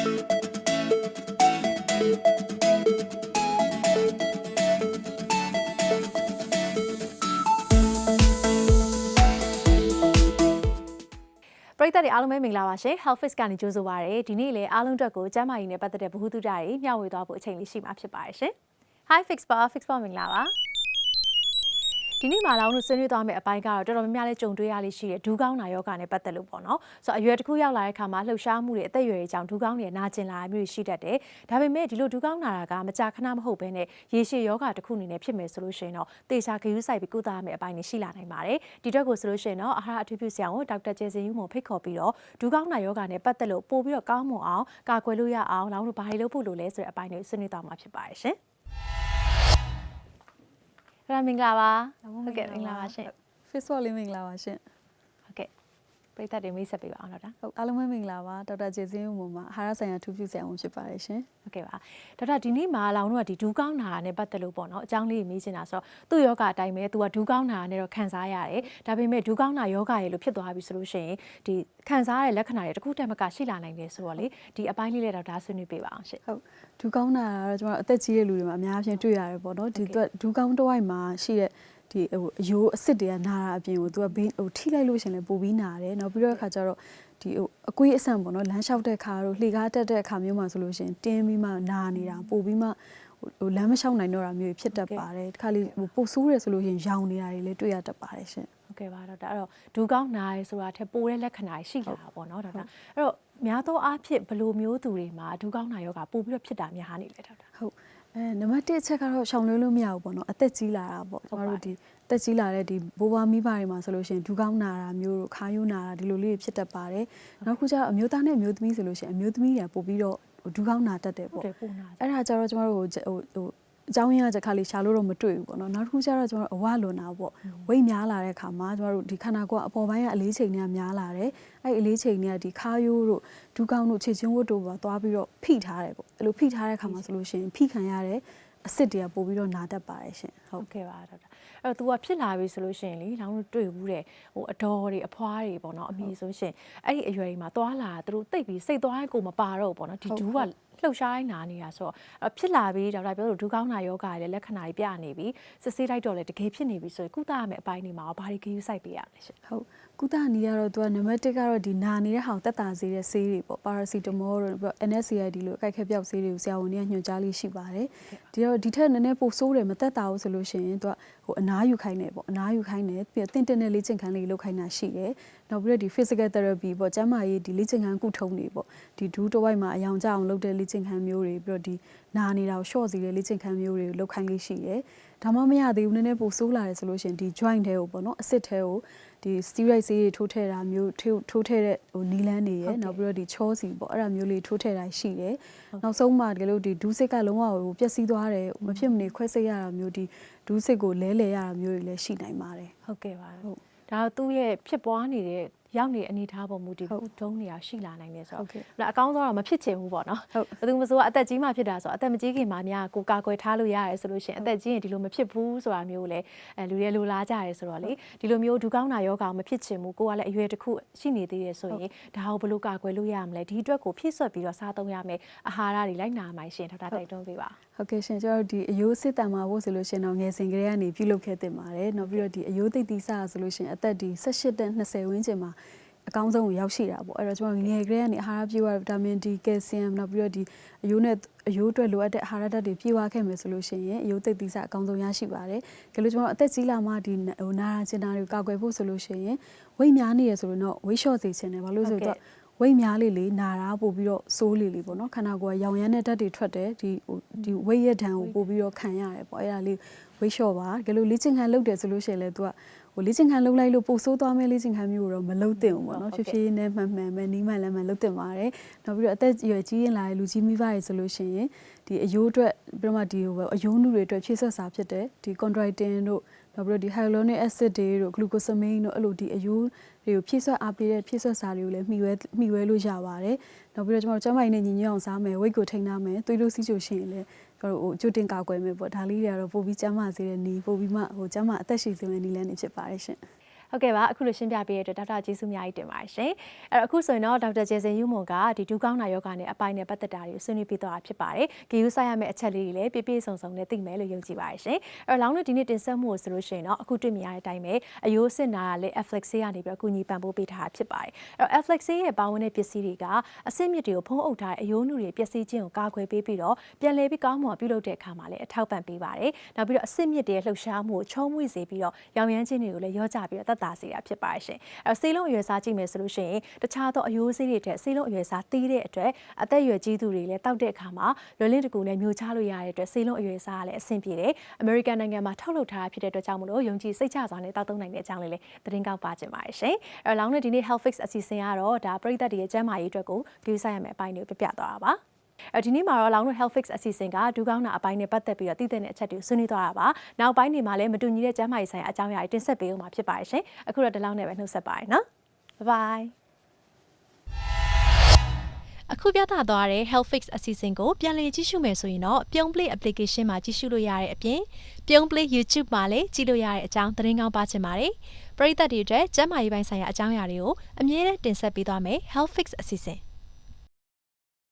ပရိသတ်တွေအားလုံးပဲမင်္ဂလာပါရှင် Health Fix ကနေကြိုဆိုပါရစေဒီနေ့လည်းအားလုံးအတွက်ကိုကျန်းမာရေးနဲ့ပတ်သက်တဲ့ဗဟုသုတတွေမျှဝေသွားဖို့အချိန်လေးရှိမှာဖြစ်ပါတယ်ရှင် Hi Fix ပါ Fix ပါမင်္ဂလာပါ ဒီနေ့မှာလောင်းတို့ဆွေးနွေးသွားမယ့်အပိုင်းကတော့တော်တော်များများလေးကြုံတွေ့ရလိမ့်ရှိတဲ့ဒူးကောင်းနာယောဂနဲ့ပတ်သက်လို့ပေါ့နော်ဆိုတော့အရွယ်တစ်ခုရောက်လာတဲ့အခါမှာလှုပ်ရှားမှုတွေအသက်အရွယ်တွေကြောင့်ဒူးကောင်းတွေနာကျင်လာတာမျိုးတွေရှိတတ်တယ်ဒါပေမဲ့ဒီလိုဒူးကောင်းနာတာကမကြာခဏမဟုတ်ဘဲနဲ့ရေရှည်ယောဂတစ်ခုအနေနဲ့ဖြစ်မယ်ဆိုလို့ရှိရင်တော့တေချာဂရုစိုက်ပြီးကုသရမယ့်အပိုင်းတွေရှိလာနိုင်ပါတယ်ဒီအတွက်ကိုဆိုလို့ရှိရင်တော့အာဟာရအထူးပြုဆရာဝန်ဒေါက်တာကျေစင်ယူမုံဖိတ်ခေါ်ပြီးတော့ဒူးကောင်းနာယောဂနဲ့ပတ်သက်လို့ပို့ပြီးတော့ကောင်းမွန်အောင်ကာကွယ်လို့ရအောင်လောင်းတို့ဘာတွေလုပ်ဖို့လိုလဲဆိုတဲ့အပိုင်းတွေဆွေးနွေးသွားမှာဖြစ်ပါတယ်ရှင် ရမင်္ဂလာပါဟုတ်ကဲ့မင်္ဂလာပါရှင် Facebook လေးမင်္ဂလာပါရှင်ဟုတ်ကဲ့ ပရိသတ်တွေမိတ်ဆက်ပေးပါအောင်တော့ဒါဟုတ်အားလုံးပဲမင်္ဂလာပါဒေါက်တာကျေစင်းဦးမမှာအာဟာရဆိုင်ရာထူးဖြူဆရာဝန်ဖြစ်ပါတယ်ရှင်ဟုတ်ကဲ့ပါဒေါက်တာဒီနေ့မှာလောင်တို့ကဒီဒူးကောင်းနာနဲ့ပတ်သက်လို့ပေါ့နော်အကြောင်းလေးမေးချင်တာဆိုတော့သူ့ယောဂအတိုင်းပဲသူကဒူးကောင်းနာနဲ့တော့ခံစားရတယ်ဒါပေမဲ့ဒူးကောင်းနာယောဂရေလို့ဖြစ်သွားပြီဆိုလို့ရှိရင်ဒီခံစားရတဲ့လက္ခဏာတွေတစ်ခုတည်းမကရှိလာနိုင်တယ်ဆိုတော့လေဒီအပိုင်းလေးလည်းဒေါက်တာဆွေးနွေးပေးပါအောင်ရှင့်ဟုတ်ဒူးကောင်းတာကတော့ကျွန်တော်တို့အသက်ကြီးတဲ့လူတွေမှာအများအပြားတွေ့ရတယ်ပေါ့နော်ဒီအတွက်ဒူးကောင်းတစ်ဝိုက်မှာရှိတဲ့ ဒီဟိုအယိုးအစ်စ်တွေကနာတာအပြင်ကိုသူကဘေးဟိုထိလိုက်လို့ရှရင်လည်းပိုပြီးနာတယ်နောက်ပြီးတော့အခါကျတော့ဒီဟိုအကွေးအဆန်ပေါ့နော်လမ်းလျှောက်တဲ့ခါတို့လှေကားတက်တဲ့ခါမျိုးမှာဆိုလို့ရှရင်တင်းပြီးမှနာနေတာပိုပြီးမှဟိုလမ်းမလျှောက်နိုင်တော့တာမျိုးဖြစ်တတ်ပါတယ်ဒီခါလေးဟိုပိုဆိုးတယ်ဆိုလို့ရှရင်ရောင်နေတာတွေလည်းတွေ့ရတတ်ပါတယ်ရှင်ဟုတ်ကဲ့ပါဒေါက်တာအဲ့တော့ဒူးကောင်းနာရဲဆိုတာထက်ပိုတဲ့လက္ခဏာတွေရှိလာတာပေါ့နော်ဒေါက်တာအဲ့တော့ များသောအားဖြင့်ဘယ်လိုမျိုးသူတွေမှာဒူးကောင်းနာယောဂပို့ပြီးတော့ဖြစ်တာများနေလဲဒေါက်တာဟုတ်အဲနံပါတ်1အချက်ကတော့ရှောင်လွှဲလို့မရဘူးပေါ့နော်အသက်ကြီးလာတာပေါ့ဟုတ်ကျပါမတို့ဒီအသက်ကြီးလာတဲ့ဒီဘိုးဘွားမိဘတွေမှာဆိုလို့ရှိရင်ဒူးကောင်းနာတာမျိုးတို့ခါယိုးနာတာဒီလိုလေးတွေဖြစ်တတ်ပါတယ်နောက်တစ်ခုကျတော့အမျိုးသားနဲ့အမျိုးသမီးဆိုလို့ရှိရင်အမျိုးသမီးတွေကပို့ပြီးတော့ဒူးကောင်းနာတတ်တယ်ဟုတ်ပေါ့တယ်ပို့နာအဲ့ဒါကျတော့ကျမတို့ဟိုဟိုဟို အကြောင်းရင်းကတစ်ခါလေးရှာလို့တော့မတွေ့ဘူးပေါ့နော်နောက်တစ်ခုကျတော့ကျမတို့အဝလွန်တာပေါ့ဝိတ်များလာတဲ့ခါမှာကျမတို့ဒီခန္ဓာကိုယ်ကအပေါ်ပိုင်းကအလေးချိန်တွေကများလာတယ်အဲ့ဒီအလေးချိန်တွေကဒီခါယိုးတို့ဒူးကောင်းတို့ခြေချင်းဝတ်တို့ပါသွားပြီးတော့ဖိထားတယ်ပေါ့အဲ့လိုဖိထားတဲ့ခါမှာဆိုလို့ရှိရင်ဖိခံရတဲ့အစ်စ်တွေကပို့ပြီးတော့နာတတ်ပါတယ်ရှင်ဟုဟုတ်တ်ကဲ့ပါဒေါက်တာအဲ့တော့ तू ကဖြစ်လာပြီဆိုလို့ရှိရင်လေလောင်းတို့တွေ့ဘူးတဲ့ဟိုအတော်တွေအဖွားတွေပေါ့နော်အမိဆိုရှင်အဲ့ဒီအရွယ်တွေမှာသွားလာသူတို့တိတ်ပြီးစိတ်သွားရင်ကိုမပါတော့ဘူးပေါ့နော်ဒီဒူးက လှုပ်ရှားနေနာနေတာဆိုတော့အဲ့ဖြစ်လာပြီဒေါက်တာပြောလို့ဒူးကောင်းနာယောဂရဲ့လက္ခဏာတွေပြနေပြီစစ်ဆေးလိုက်တော့လေတကယ်ဖြစ်နေပြီဆိုရင်ကုသရမယ့်အပိုင်းတွေမှာရောဘာတွေဂရုစိုက်ပေးရမလဲရှင်ဟုတ်ကုသနီကတော့သူကနံပါတ်1ကတော့ဒီနာနေတဲ့ဟောင်တက်တာစေတဲ့ဆေးတွေပေါ့ပါရာစီတမောတို့ပြီးတော့ NSAID လို့အကြိုက်ခဲပြောက်ဆေးတွေကိုဆရာဝန်တွေကညွှန်ကြားလေးရှိပါတယ်ဒီတော့ဒီထက်နည်းနည်းပိုဆိုးတယ်မတက်တာဘူးဆိုလို့ရှိရင်သူက ဟိုအနားယူခိုင်းတယ်ပေါ့အနားယူခိုင်းတယ်ပြီးတော့တင့်တင့်နဲ့လေ့ကျင့်ခန်းလေးလုပ်ခိုင်းတာရှိတယ်နောက်ပြီးတော့ဒီ physical therapy ပေါ့ကျန်းမာရေးဒီလေ့ကျင့်ခန်းကုထုံးတွေပေါ့ဒီဒူးတစ်ဝိုက်မှာအယောင်ကျအောင်လုပ်တဲ့လေ့ကျင့်ခန်းမျိုးတွေပြီးတော့ဒီနာနေတာကို short စီတဲ့လေ့ကျင့်ခန်းမျိုးတွေကိုလုပ်ခိုင်းလေးရှိတယ် ဒါမှမရသေးဘူးနည်းနည်းပိုဆိုးလာတယ်ဆိုလို့ရှိရင်ဒီ joint ထဲကိုပေါ့နော်အစ်စ်ထဲကိုဒီ steroid ဆေးတွေထိုးထည့်တာမျိုးထိုးထိုးထည့်တဲ့ဟိုနီလန်းတွေရယ်နောက်ပြီးတော့ဒီချောစီပေါ့အဲ့ဒါမျိုးလေးထိုးထည့်တာရှိတယ်နောက်ဆုံးမှတကယ်လို့ဒီဒူးစစ်ကလုံးဝဟိုပျက်စီးသွားတယ်မဖြစ်မနေခွဲစိတ်ရတာမျိုးဒီဒူးစစ်ကိုလဲလဲရတာမျိုးတွေလည်းရှိနိုင်ပါတယ်ဟုတ်ကဲ့ပါဟုတ်ဒါတော့သူ့ရဲ့ဖြစ်ပွားနေတဲ့ ရောက်နေတဲ့အနေအထားပေါ်မူတည်ဟုတ်ဘူးတုံးနေတာရှိလာနိုင်တယ်ဆိုဟုတော့တ်ကဲ့ဒါအကောင်းဆုံးတော့မဖြစ်ချင်ဘူးပေါ့နော်ဟုတ်ဘယ်သူမဆိုကအသက်ကြီးမှဖြစ်တာဆိုတော့အသက်မကြီးခင်မှာများကိုကာကွယ်ထားလို့ရတယ်ဆိုလို့ရှိရင်အသက်ကြီးရင်ဒီလိုမဖြစ်ဘူးဆိုတာမျိုးကိုလည်းအဲလူတွေလိုလားကြရဲဆိုတော့လေဒီလိုမျိုးဒူကောင်းနာယောဂါမဖြစ်ချင်ဘူးကိုကလည်းအရွယ်တစ်ခုရှိနေသေးတယ်ဆိုရင်ဒါကိုဘယ်လိုကာကွယ်လို့ရမလဲဒီအတွက်ကိုဖြည့်ဆွတ်ပြီးတော့စားသုံးရမယ်အာဟာရတွေလိုက်နာမှရှင်ထောက်တာတိုက်တွန်းပေးပါ ဟုတ်ကဲ့ရှင်ကျွန်တော်တို့ဒီအယိုးစစ်တမ်းမှာဖို့ဆိုလို့ရှိရင်တော့ငယ်စဉ်ကလေးကနေပြုလုပ်ခဲ့တင်ပါတယ်နောက်ပြီးတော့ဒီအယိုးသိပ်သီးစားဆိုလို့ရှိရင်အသက်ဒီ18တဲ့20ဝန်းကျင်မှာအကောင်းဆုံးကိုရောက်ရှိတာပေါ့အဲ့တော့ကျွန်တော်ငယ်ကလေးကနေအာဟာရပြည့်ဝတဲ့ဗီတာမင် D ကယ်လ်ဆီယမ်နောက်ပြီးတော့ဒီအယိုးနဲ့အယိုးအတွက်လိုအပ်တဲ့အာဟာရဓာတ်တွေပြည့်ဝခဲ့မယ်ဆိုလို့ရှိရင်အယိုးသိပ်သီးစားအကောင်းဆုံးရရှိပါတယ်။ဒါလို့ကျွန်တော်အသက်ကြီးလာမှဒီဟိုနာရာကျင်နာတွေကိုကာကွယ်ဖို့ဆိုလို့ရှိရင်ဝိတ်များနေရဆိုလို့တော့ဝိတ်လျှော့စေချင်တယ်ဘာလို့လဲဆိုတော့ ဝိတ်များလေးလေးနာတာပို့ပြီးတော့စိုးလေးလေးပေါ့နော်ခန္ဓာကိုယ်ကရောင်ရမ်းတဲ့ဓာတ်တွေထွက်တယ်ဒီဟိုဒီဝိတ်ရဒဏ်ကိုပို့ပြီးတော့ခံရတယ်ပေါ့အဲ့ဒါလေးဝိတ်လျှော့ပါတကယ်လို့လေ့ကျင့်ခန်းလုပ်တယ်ဆိုလို့ရှိရင်လည်း तू ကဟိုလေ့ကျင့်ခန်းလုပ်လိုက်လို့ပို့ဆိုးသွားမဲ့လေ့ကျင့်ခန်းမျိုးတော့မလုပ်သင့်ဘူးပေါ့နော်ဖြည်းဖြည်းနဲ့မှန်မှန်ပဲနီးမှန်လည်းမှန်လုပ်သင့်ပါတယ်နောက်ပြီးတော့အသက်အရွယ်ကြီးရင်လာတဲ့လူကြီးမိဘတွေဆိုလို့ရှိရင်ဒီအယိုးအတွက်ပြီးတော့မှဒီဟိုအယိုးနုတွေအတွက်ဖြည့်ဆွတ်စာဖြစ်တယ်ဒီ chondroitin တို့နောက်ပြီးတော့ဒီ hyaluronic acid တွေတို့ glucosamine တို့အဲ့လိုဒီအယိုး တွေကိုဖြည့်ဆွတ်အားပေးတဲ့ဖြည့်ဆွတ်စာတွေကိုလည်းမှီဝဲမှီဝဲလို့ရပါတယ်။နောက်ပြီးတော့ကျွန်တော်တို့ကျန်းမာရေးနဲ့ညီညွတ်အောင်စားမယ်ဝိတ်ကိုထိန်းထားမယ်သွေးတို့စီးချိုရှိရင်လည်းကျွန်တော်တို့ဟိုကြိုတင်ကာကွယ်မယ်ပေါ့ဒါလေးတွေကတော့ပို့ပြီးကျန်းမာစေတဲ့နီးပို့ပြီးမှဟိုကျန်းမာအသက်ရှည်စေမယ့်နီးလန်းနေဖြစ်ပါတယ်ရှင် ဟုတ်ကဲ့ပါအခုလိုရှင်းပြပေးတဲ့အတွက်ဒေါက်တာကျေးဇူးအများကြီးတင်ပါတယ်ရှင်အဲ့တော့အခုဆိုရင်တော့ဒေါက်တာကျေစင်ယူမွန်ကဒီဒူးကောင်းနာယောဂနဲ့အပိုင်းနဲ့ပတ်သက်တာတွေကိုဆွေးနွေးပြသွားတာဖြစ်ပါတယ်ဂီယူဆိုင်ရမယ့်အချက်လေးတွေလည်းပြည့်ပြည့်စုံစုံနဲ့သိမယ်လို့ယုံကြည်ပါတယ်ရှင်အဲ့တော့လောင်းတို့ဒီနေ့တင်ဆက်မှုကိုဆိုလို့ရှိရင်တော့အခုတွေ့မြင်ရတဲ့အတိုင်းပဲအယိုးစစ်နာကလည်း Afflex ကနေပြီးတော့အကူအညီပံ့ပိုးပေးထားတာဖြစ်ပါတယ်အဲ့တော့ Afflex ရဲ့ပါဝင်တဲ့ပစ္စည်းတွေကအဆင့်မြစ်တွေကိုဖုံးအုပ်ထားတဲ့အယိုးနုတွေပျက်စီးခြင်းကိုကာကွယ်ပေးပြီးတော့ပြန်လည်ပြီးကောင်းမွန်ပြုလုပ်တဲ့အခါမှာလည်းအထောက်ပံ့ပေးပါတယ်နောက်ပြီးတော့အဆင့်မြစ်တွေရဲ့လှုပ်ရှားမှုကိုချုံးမွေ့စေပြီးတော့ရောင်ရမ်းခြင်းတွေကိုလည်းရောကြပြီးတော့တက်တာစေတာဖြစ်ပါတယ်ရှင်အဲ့တော့ဆေးလုံးအရွယ်စားကြည့်မယ်ဆိုလို့ရှိရင်တခြားသောအယိုးဆေးတွေထက်ဆေးလုံးအရွယ်စားတီးတဲ့အတွက်အသက်အရွယ်ကြီးသူတွေလည်းတောက်တဲ့အခါမှာလွယ်လင်းတကူလည်းမျိုးချလို့ရတဲ့အတွက်ဆေးလုံးအရွယ်စားကလည်းအဆင်ပြေတယ်အမေရိကန်နိုင်ငံမှာထုတ်လုပ်ထားတာဖြစ်တဲ့အတွက်ကြောင့်မလို့ယုံကြည်စိတ်ချစွာနဲ့တောက်သုံးနိုင်တဲ့အကြောင်းလေးလည်းသတင်းကောက်ပါချင်ပါတယ်ရှင်အဲ့တော့လောင်းနဲ့ဒီနေ့ Health Fix အစီအစဉ်ကတော့ဒါပရိသတ်တွေရဲ့ကျန်းမာရေးအတွက်ကိုကြိုးစားရမယ့်အပိုင်းတွေကိုပြပြသွားတာပါအဲ ဒီနေ့မှာတော့လောင်းတို့ Health Fix အစီအစဉ်ကဒူးကောင်းတာအပိုင်းနဲ့ပတ်သက်ပြီးတော့တည်တဲ့အချက်တွေကိုဆွေးနွေးသွားတာပါ။နောက်ပိုင်းတွေမှာလည်းမတူညီတဲ့ကျန်းမာရေးဆိုင်ရာအကြောင်းအရာတွေတင်ဆက်ပေးအောင်မှာဖြစ်ပါတယ်ရှင်။အခုတော့ဒီလောက်နဲ့ပဲနှုတ်ဆက်ပါရနော်။ Bye bye ။အခုပြသသွားတဲ့ Health Fix အစီအစဉ်ကိုပြန်လည်ကြည့်ရှုမယ်ဆိုရင်တော့ပြုံး play application မှာကြည့်ရှုလို့ရတဲ့အပြင်ပြုံး play YouTube မှာလည်းကြည့်လို့ရတဲ့အကြောင်းသတင်းကောင်းပါချင်ပါတယ်။ပရိသတ်တွေအတွက်ကျန်းမာရေးပိုင်းဆိုင်ရာအကြောင်းအရာတွေကိုအမြဲတမ်းတင်ဆက်ပေးသွားမယ် Health Fix အစီအစဉ်